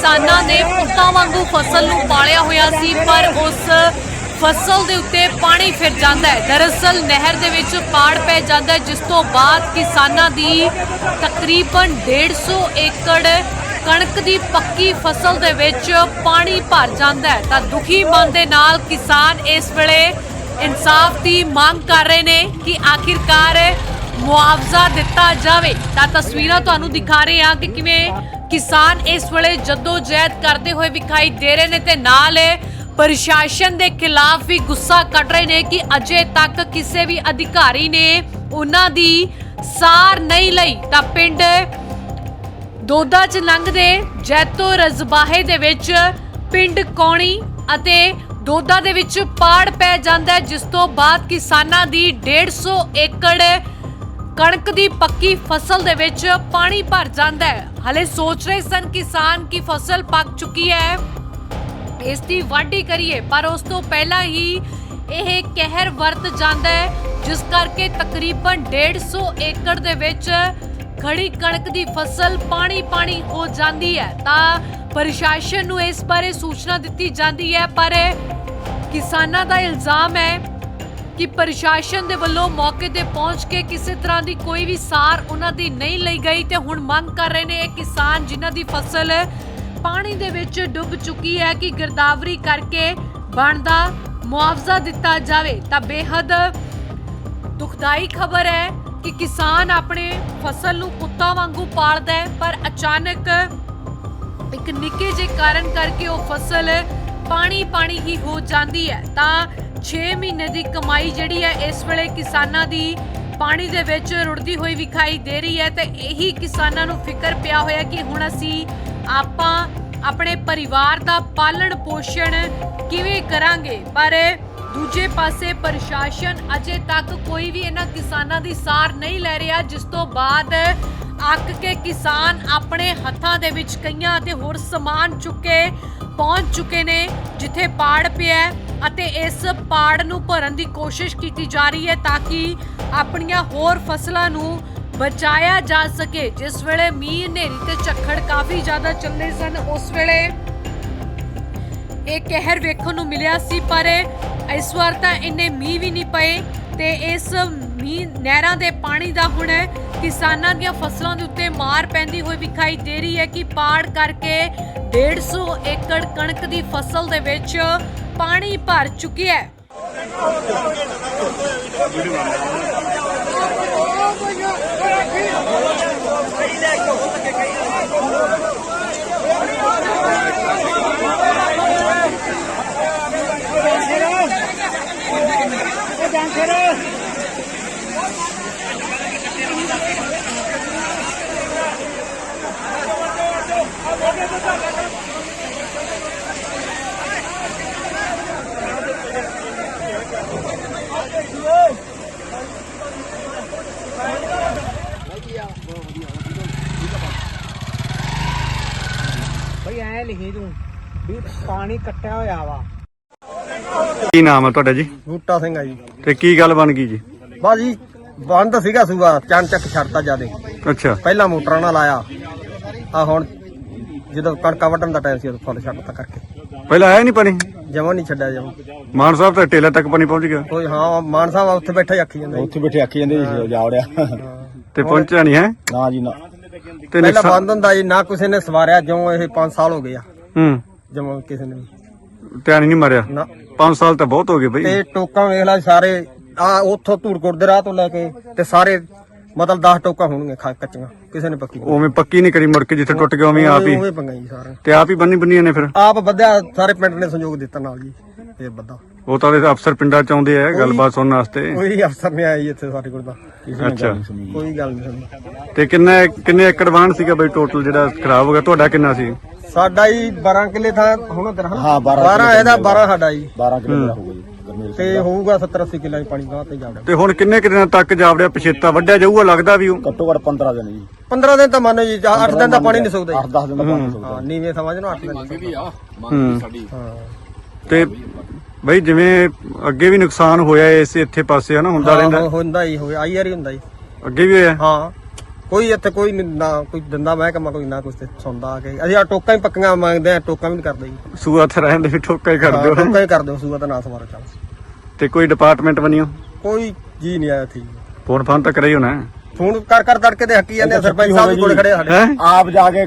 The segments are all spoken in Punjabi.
ਕਿਸਾਨਾਂ ਨੇ ਪੁੱਤਾਂ ਵਾਂਗੂ ਫਸਲ ਨੂੰ ਪਾਲਿਆ ਹੋਇਆ ਸੀ, ਪਰ ਉਸ ਫਸਲ ਦੇ ਉੱਤੇ ਪਾਣੀ ਫਿਰ ਜਾਂਦਾ ਹੈ। ਦਰਅਸਲ ਨਹਿਰ ਦੇ ਵਿੱਚ ਪਾੜ ਪੈ ਜਾਂਦਾ ਹੈ, ਜਿਸ ਤੋਂ ਬਾਅਦ ਕਿਸਾਨਾਂ ਦੀ ਤਕਰੀਬਨ 150 ਏਕੜ ਕਣਕ ਦੀ ਪੱਕੀ ਫਸਲ ਦੇ ਵਿੱਚ ਪਾਣੀ ਭਰ ਜਾਂਦਾ ਹੈ। ਤਾਂ ਦੁਖੀ ਮਨ ਦੇ ਨਾਲ ਕਿਸਾਨ ਇਸ ਵੇਲੇ ਇਨਸਾਫ ਦੀ ਮੰਗ ਕਰ ਰਹੇ ਨੇ ਕਿ ਆਖਿਰਕਾਰ ਮੁਆਵਜ਼ਾ ਦਿੱਤਾ ਜਾਵੇ। ਤਾਂ ਤਸਵੀਰਾਂ ਤੁਹਾਨੂੰ ਦਿਖਾ ਰਹੇ ਹਾਂ ਕਿ ਕਿਵੇਂ ਕਿਸਾਨ ਇਸ ਵੇਲੇ ਜੱਦੋ ਜਹਿਦ ਕਰਦੇ ਹੋਏ ਵਿਖਾਈ ਦੇ ਰਹੇ ਨੇ ਤੇ ਨਾਲ ਪ੍ਰਸ਼ਾਸਨ ਦੇ ਖਿਲਾਫ ਵੀ ਗੁੱਸਾ ਕੱਢ ਰਹੇ ਨੇ ਕਿ ਅਜੇ ਤੱਕ ਕਿਸੇ ਵੀ ਅਧਿਕਾਰੀ ਨੇ ਉਹਨਾਂ ਦੀ ਸਾਰ ਨਹੀਂ ਲਈ। ਤਾਂ ਪਿੰਡ ਦੋਦਾ ਚ ਲੰਘਦੇ ਜੈਤੋ ਰਜ਼ਬਾਹੇ ਦੇ ਵਿੱਚ ਪਿੰਡ ਕੌਣੀ ਅਤੇ ਦੋਦਾ ਦੇ ਵਿੱਚ ਪਾੜ ਪੈ ਜਾਂਦਾ ਹੈ, ਜਿਸ ਤੋਂ ਬਾਅਦ ਕਿਸਾਨਾਂ ਦੀ 150 ਏਕੜ ਕਣਕ ਦੀ ਪੱਕੀ ਫਸਲ ਦੇ ਵਿੱਚ ਪਾਣੀ ਭਰ ਜਾਂਦਾ ਹੈ। ਹਲੇ ਸੋਚ ਰਹੇ ਸਨ ਕਿਸਾਨ ਕਿ ਫਸਲ ਪੱਕ ਚੁੱਕੀ ਹੈ। ਇਸ ਦੀ ਵਾਢੀ ਕਰੀਏ, ਪਰ ਉਸ ਤੋਂ ਪਹਿਲਾਂ ਹੀ ਇਹ ਕਹਿਰ ਵਰਤ ਜਾਂਦਾ ਹੈ, ਜਿਸ ਕਰਕੇ ਤਕਰੀਬਨ 150 ਏਕੜ ਦੇ ਵਿੱਚ ਖੜੀ ਕਣਕ ਦੀ ਫਸਲ ਪਾਣੀ ਪਾਣੀ ਹੋ ਜਾਂਦੀ ਹੈ। ਤਾਂ ਪ੍ਰਸ਼ਾਸਨ ਨੂੰ ਇਸ ਬਾਰੇ ਸੂਚਨਾ ਦਿੱਤੀ ਜਾਂਦੀ ਹੈ, ਪਰ ਕਿਸਾਨਾਂ ਦਾ ਇਲਜ਼ਾਮ ਹੈ ਕਿ ਪ੍ਰਸ਼ਾਸਨ ਦੇ ਵੱਲੋਂ ਮੌਕੇ ਤੇ ਪਹੁੰਚ ਕੇ ਕਿਸੇ ਤਰ੍ਹਾਂ ਦੀ ਕੋਈ ਵੀ ਸਾਰ ਉਹਨਾਂ ਦੀ ਨਹੀਂ ਲਈ ਗਈ ਤੇ ਹੁਣ ਮੰਗ ਕਰ ਰਹੇ ਨੇ ਇਹ ਕਿਸਾਨ ਜਿਨ੍ਹਾਂ ਦੀ ਫਸਲ ਪਾਣੀ ਦੇ ਵਿੱਚ ਡੁੱਬ ਚੁੱਕੀ ਹੈ ਕਿ ਗਿਰਦਾਵਰੀ ਕਰਕੇ ਬਣਦਾ ਮੁਆਵਜ਼ਾ ਦਿੱਤਾ ਜਾਵੇ, ਤਾਂ ਬੇਹੱਦ ਦੁਖਦਾਈ ਖਬਰ ਹੈ ਕਿ ਕਿਸਾਨ ਆਪਣੇ ਫਸਲ ਨੂੰ ਕੁੱਤਾ ਵਾਂਗੂ ਪਾਲਦਾ ਹੈ, ਪਰ ਅਚਾਨਕ ਇੱਕ ਨਿੱਕੇ ਜਿਹੇ ਕਾਰਨ ਕਰਕੇ ਉਹ ਫਸਲ ਪਾਣੀ ਪਾਣੀ ਹੀ ਹੋ ਜਾਂਦੀ ਹੈ। ਤਾਂ 6 ਮਹੀਨੇ ਦੀ ਕਮਾਈ ਜਿਹੜੀ ਹੈ, ਇਸ ਵੇਲੇ ਕਿਸਾਨਾਂ ਦੀ ਪਾਣੀ ਦੇ ਵਿੱਚ ਰੁੜਦੀ ਹੋਈ ਵਿਖਾਈ ਦੇ ਰਹੀ ਹੈ ਤੇ ਇਹੀ ਕਿਸਾਨਾਂ ਨੂੰ ਫਿਕਰ ਪਿਆ ਹੋਇਆ ਕਿ ਹੁਣ ਅਸੀਂ ਆਪਾਂ ਆਪਣੇ ਪਰਿਵਾਰ ਦਾ ਪਾਲਣ ਪੋਸ਼ਣ ਕਿਵੇਂ ਕਰਾਂਗੇ। ਪਰ ਦੂਜੇ ਪਾਸੇ ਪ੍ਰਸ਼ਾਸਨ ਅਜੇ ਤੱਕ ਕੋਈ ਵੀ ਇਹਨਾਂ ਕਿਸਾਨਾਂ ਦੀ ਸਾਰ ਨਹੀਂ ਲੈ ਰਿਹਾ, ਜਿਸ ਤੋਂ ਬਾਅਦ ਅੱਕ ਕੇ ਕਿਸਾਨ ਆਪਣੇ ਹੱਥਾਂ ਦੇ ਵਿੱਚ ਕਈਆਂ ਅਤੇ ਹੋਰ ਸਮਾਨ ਚੁੱਕੇ, ਪਹੁੰਚ ਚੁੱਕੇ ਨੇ, ਜਿੱਥੇ ਪਾੜ ਪਿਆ ਅਤੇ ਇਸ ਪਾੜ ਨੂੰ ਭਰਨ ਦੀ ਕੋਸ਼ਿਸ਼ ਕੀਤੀ ਜਾ ਰਹੀ ਹੈ ਤਾਂ ਕਿ ਆਪਣੀਆਂ ਹੋਰ ਫਸਲਾਂ ਨੂੰ ਬਚਾਇਆ ਜਾ ਸਕੇ। ਜਿਸ ਵੇਲੇ ਮੀਂਹ ਹਨੇਰੀ ਤੇ ਝੱਖੜ ਕਾਫੀ ਜ਼ਿਆਦਾ ਚੱਲੇ ਸਨ, ਉਸ ਵੇਲੇ ਇਹ ਕਹਿਰ ਵੇਖਣ ਨੂੰ ਮਿਲਿਆ ਸੀ, ਪਰ ਇਸ ਵਾਰ ਤਾਂ ਇੰਨੇ ਮੀਂਹ ਵੀ ਨਹੀਂ ਪਏ ਤੇ ਇਸ ਮੀਂਹ ਨਹਿਰਾਂ ਦੇ ਪਾਣੀ ਦਾ ਹੁਣ ਕਿਸਾਨਾਂ ਦੀਆਂ ਫਸਲਾਂ ਦੇ ਉੱਤੇ ਮਾਰ ਪੈਂਦੀ ਹੋਈ ਵਿਖਾਈ ਦੇ ਰਹੀ ਹੈ ਕਿ ਪਾੜ ਕਰਕੇ 150 ਏਕੜ ਕਣਕ ਦੀ ਫਸਲ ਦੇ ਵਿੱਚ ਪਾਣੀ ਭਰ ਚੁੱਕਿਆ ਹੈ। ਬਈ ਐ ਲਿਖੀ ਤੂੰ ਵੀ ਪਾਣੀ ਕੱਟਿਆ ਹੋਇਆ ਵਾ। ਕੀ ਨਾਮ ਹੈ ਤੁਹਾਡਾ ਜੀ? ਬੂਟਾ ਸਿੰਘ ਆ ਜੀ। ਤੇ ਕੀ ਗੱਲ ਬਣ ਗਈ ਜੀ? ਬਾਜੀ ਬੰਦ ਸੀਗਾ ਸੂਆ ਚੰਨ ਚੱਕ ਛੱਡਤਾ ਜਿਆਦੇ। ਅੱਛਾ। ਪਹਿਲਾਂ ਮੋਟਰਾਂ ਨਾਲ ਆਇਆ। ਆ ਹੁਣ ਜਦੋਂ ਕਣਕਾਂ ਵੱਢਣ ਦਾ ਟਾਈਮ ਸੀ ਉਦੋਂ ਫੁੱਲ ਛੱਡਤਾ ਕਰਕੇ। ਪਹਿਲਾਂ ਆਇਆ ਨਹੀਂ ਪਾਣੀ? ਜਮਾਂ ਨਹੀਂ ਛੱਡਿਆ ਜਮਾਂ। ਮਾਨ ਸਾਹਿਬ ਤਾਂ ਟੇਲਾ ਤੱਕ ਪਾਣੀ ਪਹੁੰਚ ਗਿਆ। ਕੋਈ ਹਾਂ ਮਾਨ ਸਾਹਿਬ ਉੱਥੇ ਬੈਠਾ ਹੀ ਆਖੀ ਜਾਂਦਾ। ਜੀ। ਉੱਥੇ ਬੈਠੇ ਆਖੀ ਜਾਂਦੇ ਸੀ ਜਾਵੜਿਆ ਤੇ ਪਹੁੰਚਿਆ ਨਹੀਂ ਹੈ? ਨਾ ਜੀ ਨਾ। ਤੇ ਪਹਿਲਾਂ ਨੁਕਸਾਨ ਬੰਦ ਹੁੰਦਾ ਜੀ ਨਾ ਕਿਸੇ ਨੇ ਸਵਾਰਿਆ ਜਿਉਂ ਇਹ 5 ਸਾਲ ਹੋ ਗਏ ਆ। ਹੂੰ। ਜਮਾਂ ਕਿਸੇ ਨੇ। ਵੀ। ਧਿਆਨ ਹੀ ਨਹੀਂ ਮਾਰਿਆ? ਨਾ। 5 ਸਾਲ ਤਾਂ ਬਹੁਤ ਹੋ ਗਏ ਬਈ। ਤੇ ਟੋਕਾਂ ਵੇਖ ਲੈ ਸਾਰੇ ਆ ਉੱਥੋਂ ਧੂੜਕੋਟ ਦੇ ਰਾਹ ਤੋਂ ਲੈ ਕੇ ਤੇ ਸਾਰੇ ਮਤਲਬ 10 ਟੋਕਾਂ ਹੋਣਗੀਆਂ ਖਾ- ਕੱਚੀਆਂ ਕਿਸੇ ਨੇ ਪੱਕੀ ਉਵੇਂ ਪੱਕੀ ਨਹੀਂ ਕਰੀ ਮੁੜ ਕੇ ਜਿੱਥੇ ਟੁੱਟ ਗਿਆ ਉਵੇਂ ਆਪ ਹੀ। ਉਵੇਂ ਪੰਗਾ ਜੀ ਸਾਰਾ ਤੇ ਆਪ ਹੀ ਬੰਨੀ ਬੰਨੀਆਂ ਨੇ ਫਿਰ? ਆਪ ਵਧਿਆ ਸਾਰੇ ਪਿੰਡ ਨੇ ਸਹਿਯੋਗ ਦਿੱਤਾ ਨਾਲ ਜੀ ਇਹ ਵੱਧਾ ਉਹ ਤਾਂ ਇਹਦੇ ਅਫਸਰ ਪਿੰਡਾਂ ਚ ਆਉਂਦੇ ਆ ਗੱਲਬਾਤ ਸੁਣਨ ਵਾਸਤੇ। ਕੋਈ ਅਫਸਰ ਨਹੀਂ ਆਇਆ ਜੀ ਇੱਥੇ ਸਾਡੇ ਕੋਲ ਤਾਂ। ਅੱਛਾ। ਕੋਈ ਗੱਲ ਨਹੀਂ ਸੁਣੀ। ਤੇ ਕਿੰਨੇ ਕਿੰਨੇ ਏਕੜ ਵਾਹਣ ਸੀਗਾ ਬਈ ਟੋਟਲ ਜਿਹੜਾ ਖਰਾਬ ਹੋ ਗਿਆ? ਤੁਹਾਡਾ ਕਿੰਨਾ ਸੀ? ਸਾਡਾ ਹੀ 12 ਕਿੱਲੇ ਥਾਂ ਹੁਣ ਤੇਰਾ ਹਾਂ, 12 12 ਇਹਦਾ 12 ਸਾਡਾ ਜੀ। 12 ਕਿਲੋਮੀਟਰ ਹੋ। ਗਈ ਤੇ ਹੋਊਗਾ 70 80 ਕਿੱਲਾ ਪਾਣੀ ਗਾਹ ਤੇ ਜਾਵੜਾ ਤੇ ਹੁਣ ਕਿੰਨੇ ਕੁ ਦਿਨਾਂ ਤੱਕ ਜਾਵੜਿਆ ਪਛੇਤਾ? ਵੱਡਿਆ ਜਾਊਗਾ ਲੱਗਦਾ ਵੀ ਉਹ? ਘੱਟੋ ਘੱਟ 15 ਦਿਨ ਜੀ। 15 ਦਿਨ ਤਾਂ ਮੰਨੋ ਜੀ 8 ਦਿਨ ਦਾ ਪਾਣੀ ਨਹੀਂ ਸੁੱਕਦਾ 8-10 ਦਿਨ ਦਾ ਪਾਣੀ ਨਹੀਂ ਹਾਂ ਨੀਵੇਂ ਸਮਝ ਨੂੰ 8 ਦਿਨ ਸੁੱਕਦਾ। ਹੂੰ। ਹਾਂ। ਤੇ ਬਈ ਜਿਵੇਂ ਅੱਗੇ ਵੀ ਨੁਕਸਾਨ ਹੋਇਆ ਇਸ ਇੱਥੇ ਪਾਸੇ ਹਨਾ ਹੁੰਦਾ ਹਾਂ, ਰਹਿੰਦਾ। ਹੁੰਦਾ ਹੀ ਹੋਇਆ ਆਈ ਵਾਰੀ ਹੁੰਦਾ ਜੀ। ਅੱਗੇ ਵੀ ਹੋਇਆ? ਹਾਂ। ਕੋਈ ਇੱਥੇ ਕੋਈ ਨੀ- ਨਾ ਕੋਈ ਦਿੰਦਾ ਮਹਿਕਮਾ ਕੋਈ ਨਾ ਕੁਛ ਤੇ ਸੁਣਦਾ ਆ ਕੇ। ਅਸੀਂ ਆ ਟੋਕਾਂ ਹੀ ਪੱਕੀਆਂ ਮੰਗਦੇ ਆ ਟੋਕਾਂ ਵੀ ਨਹੀਂ ਕਰਦੇ ਜੀ। ਸੂਆ ਤੇ ਰਹਿਣ ਦੇ ਵੀ ਠੋਕਾ ਹੀ ਕਰ ਹਾਂ, ਦਿਓ ਟੋਕਾਂ ਹੀ ਕਰਦੇ ਹੋ ਸੂਆ ਤਾਂ ਨਾ ਸਵਾਰੋ ਚੱਲ। ਤੇ ਕੋਈ ਡਿਪਾਰਟਮੈਂਟ ਬਣਿਓ? ਕੋਈ ਜੀ ਨਹੀਂ ਆਇਆ ਇੱਥੇ ਫੋਨ ਫਾਨ ਤਾਂ ਕਰਿਓ ਨਾ। ਫੋਨ ਕਰ ਕਰ ਤੜਕੇ ਤੇ ਹੱਕੀ ਜਾਂਦੇ ਆ, ਸਰਪੰਚ ਸਾਹਿਬ ਵੀ ਕੋਲ ਖੜੇ ਆ ਸਾਡੇ। ਹੈ? ਆਪ ਜਾ ਕੇ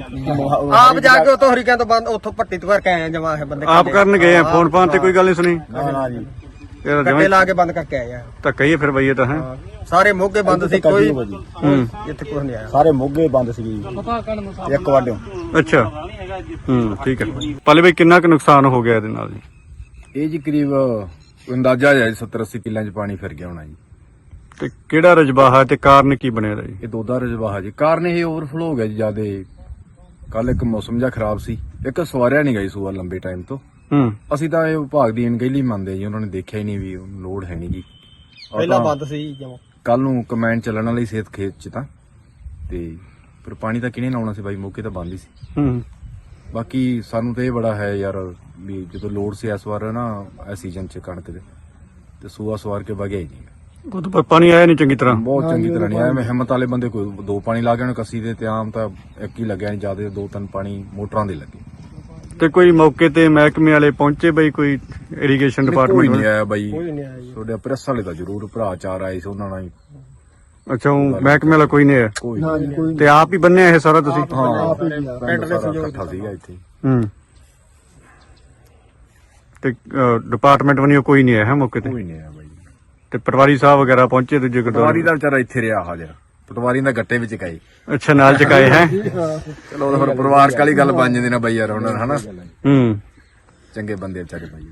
ਆਪ ਜਾ ਕੇ ਉਤੋਂ ਹਰੀਕਾਂ ਤੋਂ ਬੰਦ ਉੱਥੋਂ ਪੱਟੀ ਤੋਂ ਕਰਕੇ ਆਏ ਆ ਜਮਾ ਇਹ ਬੰਦੇ ਆਪ ਕਰਨ ਗਏ ਆ ਫੋਨ ਫਾਨ ਤੇ ਕੋਈ ਗੱਲ ਨਹੀਂ ਸੁਣੀ। ਨਾ ਨਾ ਜੀ। ਕੱਟੇ ਜਮਾਂ ਲਾ ਕੇ ਬੰਦ ਕਰਕੇ ਆਏ ਆ। ਧੱਕਾ ਹੀ ਹੈ ਫਿਰ ਬਈ ਇਹ ਤਾਂ ਹੈ। ਹਾਂ, ਸਾਰੇ ਮੋਗੇ ਬੰਦ ਸੀ ਕੋਈ ਹੂੰ। ਇੱਥੇ ਕੁਝ ਨਹੀਂ ਆਇਆ। ਸਾਰੇ ਮੋਗੇ ਬੰਦ ਸੀਗੇ ਜੀ। ਇੱਕ ਵਾਡਿਓ ਅੱਛਾ। ਹੂੰ ਠੀਕ ਹੈ। ਪਲੇ ਬਈ ਕਿੰਨਾ ਕੁ ਨੁਕਸਾਨ ਹੋ ਗਿਆ ਇਹਦੇ ਨਾਲ ਜੀ? ਇਹ ਜੀ ਕਰੀਬ ਅੰਦਾਜ਼ਾ ਹੈ 70 80 ਕਿੱਲਿਆਂ 'ਚ ਪਾਣੀ ਫਿਰ ਗਿਆ ਹੋਣਾ ਜੀ। ਤੇ ਕਿਹੜਾ ਰਜਬਾਹਾ ਤੇ ਕਾਰਨ ਕੀ ਬਣਿਆ ਜੀ? ਇਹ ਦੋਦਾ ਰਜਵਾਹਾ ਜੀ। ਕਾਰਨ ਇਹ ਓਵਰਫਲੋ ਹੋ ਗਿਆ ਜੀ ਜਿਆਦੇ ਕੱਲ ਇੱਕ ਮੌਸਮ ਜਿਹਾ ਖਰਾਬ ਸੀ। ਇੱਕ ਸਵਾਰਿਆ ਨਹੀਂ ਗਈ ਸੂਆ ਲੰਬੇ ਟਾਈਮ ਤੋਂ। ਹੂੰ। ਅਸੀਂ ਤਾਂ ਇਹ ਵਿਭਾਗ ਦੀ ਅਣਗਹਿਲੀ ਮੰਨਦੇ ਜੀ ਉਹਨਾਂ ਨੇ ਦੇਖਿਆ ਹੀ ਨਹੀਂ ਵੀ ਉਹਨੂੰ ਲੋਡ ਹੈ ਨਹੀਂ ਜੀ। ਪਹਿਲਾਂ ਬੰਦ ਸੀ ਜਮਾ। ਕੱਲ ਨੂੰ ਕਮੈਂਡ ਚੱਲਣ ਵਾਲੀ ਸਿਹਤ ਖੇਤ 'ਚ ਤਾਂ। ਤੇ ਪਰ ਪਾਣੀ ਤਾਂ ਕਿਹਨੇ ਲਾਉਣਾ ਸੀ ਬਾਈ? ਮੌਕੇ ਤਾਂ ਬੰਦ ਹੀ ਸੀ। ਹੂੰ। ਬਾਕੀ ਸਾਨੂੰ ਤਾਂ ਇਹ ਬੜਾ ਹੈ ਯਾਰ ਵੀ ਜਦੋਂ ਲੋਡ ਸੀ ਇਸ ਵਾਰ ਨਾ ਇਸ ਸੀਜ਼ਨ 'ਚ ਕਣਕ ਦੇ। ਤੇ ਸੂਆ ਸਵਾਰ ਕੇ ਵਗਿਆ ਹੀ ਨਹੀਂ ਉਹ ਤਾਂ ਪਾਣੀ ਆਇਆ ਨਹੀਂ ਚੰਗੀ ਤਰ੍ਹਾਂ। ਬਹੁਤ ਚੰਗੀ ਤਰ੍ਹਾਂ ਨਹੀਂ ਆਇਆ। ਮੈਂ ਹਿੰਮਤ ਵਾਲੇ ਬੰਦੇ ਕੋਈ ਦੋ ਪਾਣੀ ਲਾ ਗਏ ਨੇ ਕੱਸੀ ਦੇ ਤੇ ਆਮ ਤਾਂ ਇੱਕ ਹੀ ਲੱਗਿਆ ਨਹੀਂ ਜ਼ਿਆਦਾ ਦੋ ਤਿੰਨ ਪਾਣੀ ਮੋਟਰਾਂ ਦੇ ਲੱਗੇ। ਤੇ ਕੋਈ ਮੌਕੇ ਤੇ ਮਹਿਕਮੇ ਵਾਲੇ ਪਹੁੰਚੇ ਬਈ ਕੋਈ ਇਰੀਗੇਸ਼ਨ ਕੋਈ ਡਿਪਾਰਟਮੈਂਟ ਨਹੀਂ ਆਇਆ ਬਾਈ। ਕੋਈ ਨਹੀਂ ਆਇਆ ਜੀ। ਤੁਹਾਡੇ ਪ੍ਰੈਸ ਵਾਲੇ ਤਾਂ ਜ਼ਰੂਰ ਭਰਾ ਚਾਰ ਆਏ ਸੀ ਉਹਨਾਂ ਨਾਲ ਹੀ ਅੱਛਾ ਉਹ ਮਹਿਕਮੇ ਵਾਲਾ ਕੋਈ ਨਹੀਂ ਕੋਈ ਤੇ ਆਪ ਹੀ ਬੰਨਿਆ ਇਹ ਸਾਰਾ ਤੁਸੀਂ? ਹਾਂ ਪਿੰਡ ਦੇ ਸਹਿਯੋਗ ਇਕੱਠਾ ਸੀਗਾ ਇੱਥੇ ਹੂੰ। ਤੇ ਡਿਪਾਰਟਮੈਂਟ ਵਨਿਓ ਕੋਈ ਨਹੀਂ ਆਇਆ ਹੈ ਮੌਕੇ ਤੇ? ਕੋਈ ਨਹੀਂ ਆਇਆ ਬਾਈ। ਤੇ ਪਟਵਾਰੀ ਸਾਹਿਬ ਵਗੈਰਾ ਪਹੁੰਚੇ ਦੂਜੇ ਪਟਵਾਰੀ ਗੁਰਦੁਆਰੇ ਦਾ ਵਿਚਾਰਾ ਇੱਥੇ ਰਿਹਾ ਹਾਜ਼ਰ ਪਟਵਾਰੀ ਦਾ ਗੱਟੇ ਵਿੱਚ ਗਏ ਅੱਛਾ ਨਾਲ ਚਕਾਏ ਹੈ? ਚਲੋ ਉਹ ਤਾਂ ਫਿਰ ਪਰਿਵਾਰਕ ਵਾਲੀ ਗੱਲ ਬਣ ਜਾਂਦੀ ਨਾ ਬਾਈ ਯਾਰ ਉਹਨਾਂ ਨਾਲ ਹਨਾ। ਹੂੰ। ਚੰਗੇ ਬੰਦੇ ਵਿਚਾਰੇ ਬਾਈ।